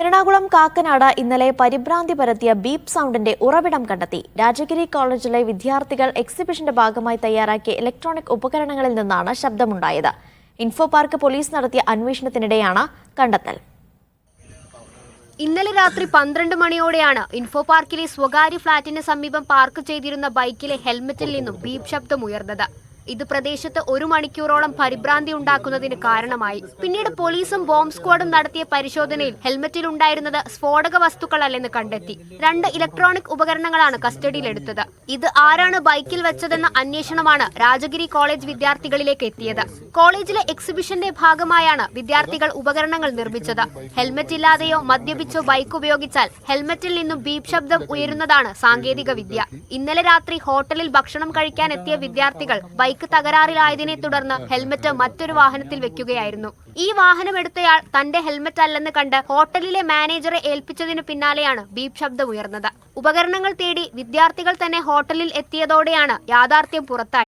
എറണാകുളം കാക്കനാട് ഇന്നലെ പരിഭ്രാന്തി പരത്തിയ ബീപ് സൗണ്ടിന്റെ ഉറവിടം കണ്ടെത്തി. രാജഗിരി കോളേജിലെ വിദ്യാർത്ഥികൾ എക്സിബിഷന്റെ ഭാഗമായി തയ്യാറാക്കിയ ഇലക്ട്രോണിക് ഉപകരണങ്ങളിൽ നിന്നാണ് ശബ്ദമുണ്ടായത്. ഇൻഫോ പാർക്ക് പോലീസ് നടത്തിയ അന്വേഷണത്തിനിടെയാണ് കണ്ടെത്തൽ. ഇന്നലെ രാത്രി പന്ത്രണ്ട് മണിയോടെയാണ് ഇൻഫോ പാർക്കിലെ സ്വകാര്യ ഫ്ളാറ്റിന് സമീപം പാർക്ക് ചെയ്തിരുന്ന ബൈക്കിലെ ഹെൽമെറ്റിൽ നിന്നും ബീപ് ശബ്ദം ഉയർന്നത്. ഇത് പ്രദേശത്ത് ഒരു മണിക്കൂറോളം പരിഭ്രാന്തി ഉണ്ടാക്കുന്നതിന് കാരണമായി. പിന്നീട് പോലീസും ബോംബ് സ്ക്വാഡും നടത്തിയ പരിശോധനയിൽ ഹെൽമെറ്റിൽ ഉണ്ടായിരുന്നത് സ്ഫോടക വസ്തുക്കളല്ലെന്ന് കണ്ടെത്തി. രണ്ട് ഇലക്ട്രോണിക് ഉപകരണങ്ങളാണ് കസ്റ്റഡിയിലെടുത്തത്. ഇത് ആരാണ് ബൈക്കിൽ വെച്ചതെന്ന അന്വേഷണമാണ് രാജഗിരി കോളേജ് വിദ്യാർത്ഥികളിലേക്ക് എത്തിയത്. കോളേജിലെ എക്സിബിഷന്റെ ഭാഗമായാണ് വിദ്യാർത്ഥികൾ ഉപകരണങ്ങൾ നിർമ്മിച്ചത്. ഹെൽമറ്റ് ഇല്ലാതെയോ മദ്യപിച്ചോ ബൈക്ക് ഉപയോഗിച്ചാൽ ഹെൽമറ്റിൽ നിന്നും ബീപ് ശബ്ദം ഉയരുന്നതാണ് സാങ്കേതിക വിദ്യ ഇന്നലെ രാത്രി ഹോട്ടലിൽ ഭക്ഷണം കഴിക്കാൻ എത്തിയ വിദ്യാർത്ഥികൾ ബൈക്ക് തകരാറിലായതിനെ തുടർന്ന് ഹെൽമറ്റ് മറ്റൊരു വാഹനത്തിൽ വെക്കുകയായിരുന്നു. ഈ വാഹനം എടുത്തയാൾ തന്റെ ഹെൽമറ്റ് അല്ലെന്ന് കണ്ട് ഹോട്ടലിലെ മാനേജറെ ഏൽപ്പിച്ചതിനു പിന്നാലെയാണ് ബീപ് ശബ്ദം ഉയർന്നത് ഉപകരണങ്ങൾ തേടി വിദ്യാർത്ഥികൾ തന്നെ ഹോട്ടലിൽ എത്തിയതോടെയാണ് യാഥാർത്ഥ്യം പുറത്തായത്.